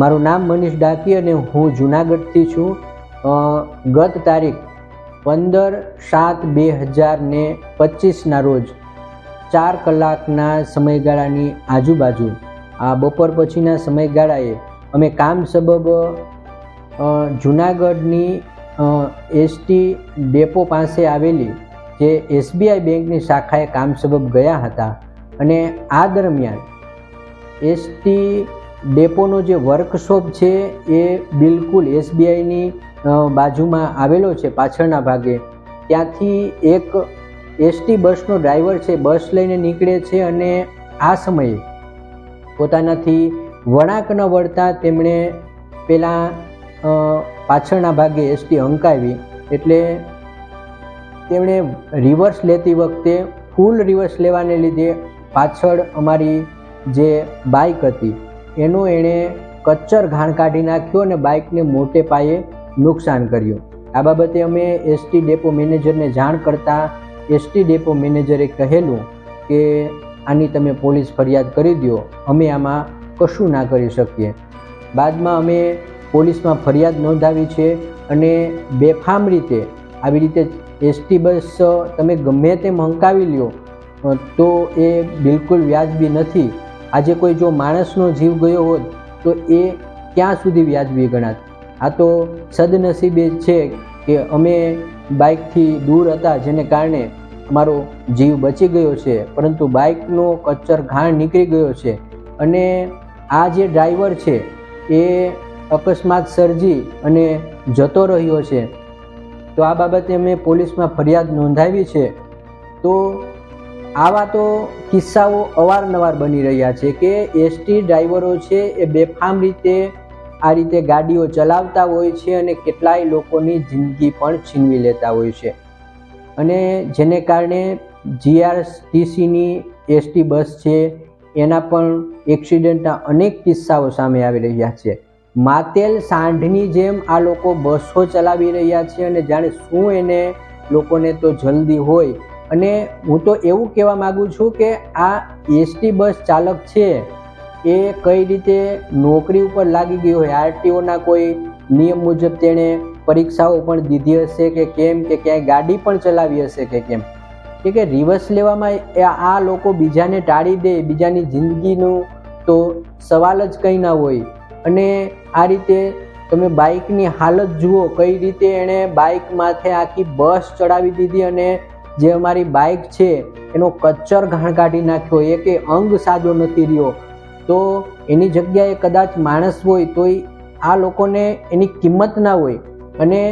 મારું નામ મનીષ ડાકી અને હું જુનાગઢથી છું. ગત તારીખ પંદર સાત બે હજાર ને પચીસના રોજ ચાર કલાકના સમયગાળાની આજુબાજુ, આ બપોર પછીના સમયગાળાએ અમે કામ સબબ જુનાગઢની એસટી ડેપો પાસે આવેલી જે એસબીઆઈ બેંકની શાખાએ કામ સબબ ગયા હતા. અને આ દરમિયાન એસટી ડેપોનો જે વર્કશોપ છે એ બિલકુલ એસબીઆઈની બાજુમાં આવેલો છે, પાછળના ભાગે. ત્યાંથી એક એસટી બસનો ડ્રાઈવર છે, બસ લઈને નીકળે છે અને આ સમયે પોતાનાથી વળાંક ન વળતા તેમણે પેલા પાછળના ભાગે એસટી હંકાવી એટલે તેમણે રિવર્સ લેતી વખતે ફૂલ રિવર્સ લેવાને લીધે પાછળ અમારી જે બાઇક હતી એનું એણે કચ્ચર ઘાણ કાઢી નાખ્યો અને બાઇકને મોટે પાયે નુકસાન કર્યું. આ બાબતે અમે એસટી ડેપો મેનેજરને જાણ કરતાં એસટી ડેપો મેનેજરે કહેલું કે આની તમે પોલીસ ફરિયાદ કરી દો અમે આમાં કશું ના કરી શકીએ. બાદમાં અમે પોલીસમાં ફરિયાદ નોંધાવી છે અને બેફામ રીતે આવી રીતે એસટી બસ તમે ગમે તેમ હંકાવી લ્યો, તો એ બિલકુલ વ્યાજબી નથી. આજે કોઈ જો માણસનો જીવ ગયો હોત, તો એ ક્યાં સુધી વ્યાજબી ગણાત? આ તો સદનસીબે છે કે અમે બાઇકથી દૂર હતા, જેને કારણે અમારો જીવ બચી ગયો છે, પરંતુ બાઇકનો કચ્ચર ઘાણ નીકળી ગયો છે. અને આ જે ડ્રાઈવર છે, એ અકસ્માત સર્જી અને જતો રહ્યો છે. તો આ બાબતે અમે પોલીસમાં ફરિયાદ નોંધાવી છે. તો આવા તો કિસ્સાઓ અવારનવાર બની રહ્યા છે કે એસટી ડ્રાઈવરો છે એ બેફામ રીતે આ રીતે ગાડીઓ ચલાવતા હોય છે અને કેટલાય લોકોની જિંદગી પણ છીનવી લેતા હોય છે. અને જેને કારણે જીઆરટીસીની એસટી બસ છે, એના પણ એક્સિડન્ટના અનેક કિસ્સાઓ સામે આવી રહ્યા છે. માતેલ સાંઢની જેમ આ લોકો બસો ચલાવી રહ્યા છે અને જાણે શું એને લોકોને તો જલ્દી હોય અને હું તો એવું કહેવા માગું છું કે આ એસટી બસ ચાલક છે, એ કઈ રીતે નોકરી ઉપર લાગી ગયો હોય, આરટીઓના કોઈ નિયમ મુજબ તેણે પરીક્ષાઓ પણ દીધી હશે કે કેમ કે ક્યાંય ગાડી પણ ચલાવી હશે કે કેમ? કે કે રિવર્સ લેવામાં આ લોકો બીજાને ટાળી દે, બીજાની જિંદગીનું તો સવાલ જ કંઈ ના હોય. અને આ રીતે તમે બાઇકની હાલત જુઓ, કઈ રીતે એણે બાઇક માથે આખી બસ ચડાવી દીધી અને જે અમારી બાઇક છે, એનો કચ્ચર ઘાણ કાઢી નાખ્યો એ કે અંગ સાજો નથી રહ્યો. તો એની જગ્યાએ કદાચ માણસ હોય તોય આ લોકોને એની કિંમત ના હોય. અને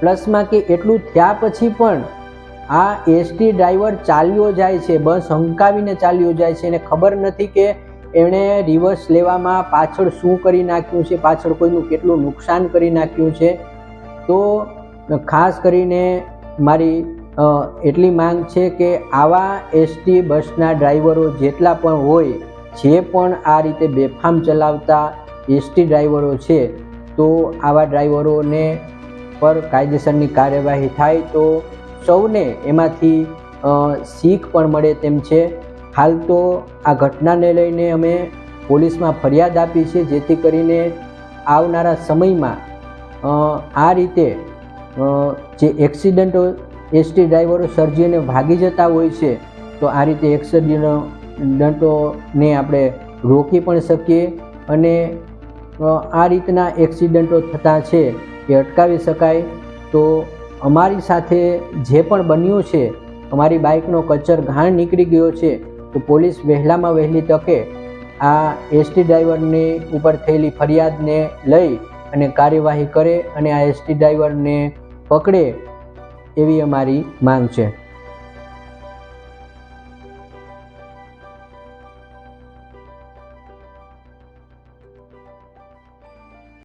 પ્લસમાં કે એટલું થયા પછી પણ આ એસટી ડ્રાઈવર ચાલ્યો જાય છે, બસ હંકાવીને ચાલ્યો જાય છે, એને ખબર નથી કે એણે રિવર્સ લેવામાં પાછળ શું કરી નાખ્યું છે, પાછળ કોઈનું કેટલું નુકસાન કરી નાખ્યું છે. તો ખાસ કરીને મારી એટલી માંગ છે કે આવા એસટી બસના ડ્રાઈવરો જેટલા પણ હોય, જે પણ આ રીતે બેફામ ચલાવતા એસટી ડ્રાઈવરો છે, તો આવા ડ્રાઈવરોને પર કાયદેસરની કાર્યવાહી થાય તો સૌને એમાંથી શીખ પણ મળે તેમ છે. હાલ તો આ ઘટનાને લઈને અમે પોલીસમાં ફરિયાદ આપી છે, જેથી કરીને આવનારા સમયમાં આ રીતે જે એક્સિડન્ટો એસટી ડ્રાઈવરો સર્જીને ભાગી જતા હોય છે, તો આ રીતે એક્સિડન્ટોને આપણે રોકી પણ શકીએ અને આ રીતના એક્સિડન્ટો થતા છે એ અટકાવી શકાય, તો અમારી સાથે જે પણ બન્યું છે, અમારી બાઇકનો કચર ઘાણ નીકળી ગયો છે, તો પોલીસ વહેલામાં વહેલી તકે આ એસટી ડ્રાઈવરની ઉપર થયેલી ફરિયાદને લઈ અને કાર્યવાહી કરે અને આ એસટી ડ્રાઈવરને પકડે એવી અમારી માંગ છે.